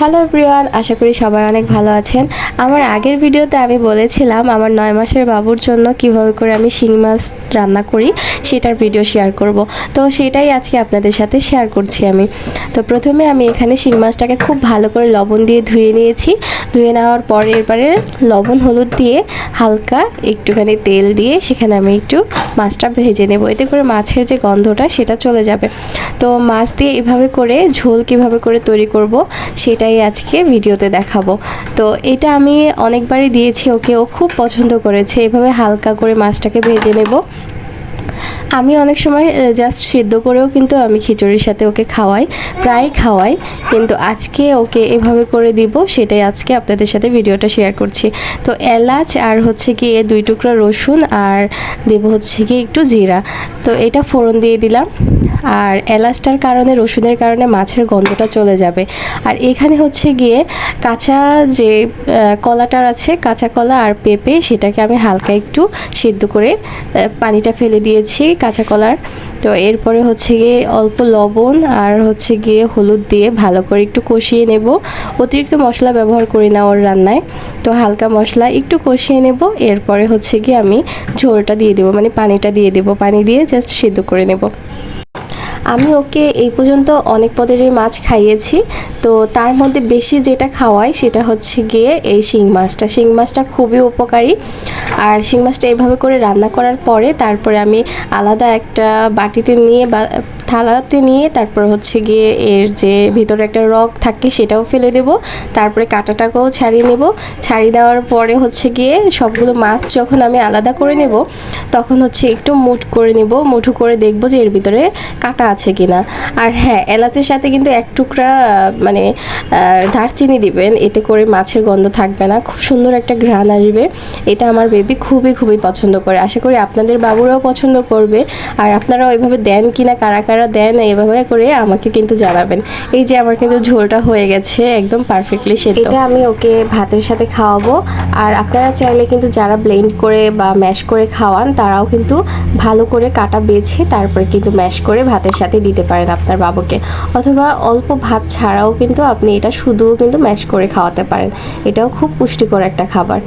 Hello everyone, আশা করি সবাই অনেক ভালো আছেন। আমার আগের ভিডিওতে আমি বলেছিলাম আমার নয় মাসের বাবুর জন্য কীভাবে করে আমি শিং মাছ রান্না করি, সেটার ভিডিও শেয়ার করব। তো সেটাই আজকে আপনাদের সাথে শেয়ার করছি আমি। তো প্রথমে আমি এখানে শিং মাছটাকে খুব ভালো করে লবণ দিয়ে ধুয়ে নিয়েছি। ধুয়ে নেওয়ার পরে এরপরে লবণ, হলুদ দিয়ে হালকা একটুখানি তেল দিয়ে সেখানে আমি একটু মাছটা ভেজে নেব। এতে করে মাছের যে গন্ধটা সেটা চলে যাবে। তো মাছ দিয়ে এভাবে করে ঝোল কীভাবে করে তৈরি করব সেটাই আজকে ভিডিওতে দেখাবো। তো এটা আমি অনেকবারই দিয়েছি, ওকে ও খুব পছন্দ করেছে। এভাবে হালকা করে মাছটাকে ভেজে নেব। আমি অনেক সময় জাস্ট সিদ্ধ করেও কিন্তু আমি খিচুড়ির সাথে ওকে খাওয়াই প্রায় খাওয়াই। কিন্তু আজকে ওকে এভাবে করে দিব, সেটাই আজকে আপনাদের সাথে ভিডিওটা শেয়ার করছি। তো এলাচ আর হচ্ছে কি দুই টুকরা রসুন আর দেব হচ্ছে কি একটু জিরা। তো এটা ফোড়ন দিয়ে দিলাম। আর এলাচটার কারণে, রসুনের কারণে মাছের গন্ধটা চলে যাবে। আর এখানে হচ্ছে গিয়ে কাঁচা যে কলাটার আছে, কাঁচা কলা আর পেঁপে, সেটাকে আমি হালকা একটু সিদ্ধ করে পানিটা ফেলে দিয়েছি। কাঁচা কলার। তো এরপরে হচ্ছে গিয়ে অল্প লবণ আর হচ্ছে গিয়ে হলুদ দিয়ে ভালো করে একটু কষিয়ে নেব। অতিরিক্ত মশলা ব্যবহার করি না ওর রান্নায়। তো হালকা মশলা একটু কষিয়ে নেব, এরপরে হচ্ছে গিয়ে আমি ঝোলটা দিয়ে দেবো মানে পানিটা দিয়ে দেবো। পানি দিয়ে জাস্ট সেদ্ধ করে নেব। আমি ওকে এই পর্যন্ত অনেক পদেরই মাছ খাইয়েছি। তো তার মধ্যে বেশি যেটা খাওয়াই সেটা হচ্ছে গিয়ে এই শিং মাছটা। শিং মাছটা খুবই উপকারী। আর শিং মাছটা এইভাবে করে রান্না করার পরে তারপরে আমি আলাদা একটা বাটিতে নিয়ে বা থালাতে নিয়ে তারপর হচ্ছে গিয়ে এর যে ভিতরে একটা রক থাকে সেটাও ফেলে দেব। তারপরে কাঁটাটাকেও ছাড়িয়ে নেব। ছাড়িয়ে দেওয়ার পরে হচ্ছে গিয়ে সবগুলো মাছ যখন আমি আলাদা করে নেব, তখন হচ্ছে একটু মুঠ করে নেব। মুঠু করে দেখব যে এর ভিতরে কাটা আছে কিনা। আর হ্যাঁ এলাচের সাথে কিন্তু এক টুকরা মানে দারচিনি দিবেন। এতে করে মাছের গন্ধ থাকবে না। খুব সুন্দর একটা ঘ্রাণ আসবে। এটা আমার বেবি খুবই খুবই পছন্দ করে। আশা করি আপনাদের বাবুরাও পছন্দ করবে। আর আপনারাও ওইভাবে দেন কিনা, কারা কারা দেন এভাবে করে আমাকে কিন্তু জানাবেন। এই যে আমার কিন্তু ঝোলটা হয়ে গেছে একদম পারফেক্টলি সেদ্ধ। এটা আমি ওকে ভাতের সাথে খাওয়াবো। আর আপনারা চাইলে কিন্তু যারা ব্লেন্ড করে বা ম্যাশ করে খাওয়ান, তারাও কিন্তু ভালো করে কাটা বেছে তারপরে কিন্তু ম্যাশ করে ভাতের সাথে দিতে পারেন আপনার বাবুকে। অথবা অল্প ভাত ছাড়াও কিন্তু আপনি এটা শুধুও কিন্তু ম্যাশ করে খাওয়াতে পারেন। এটাও খুব পুষ্টিকর একটা খাবার।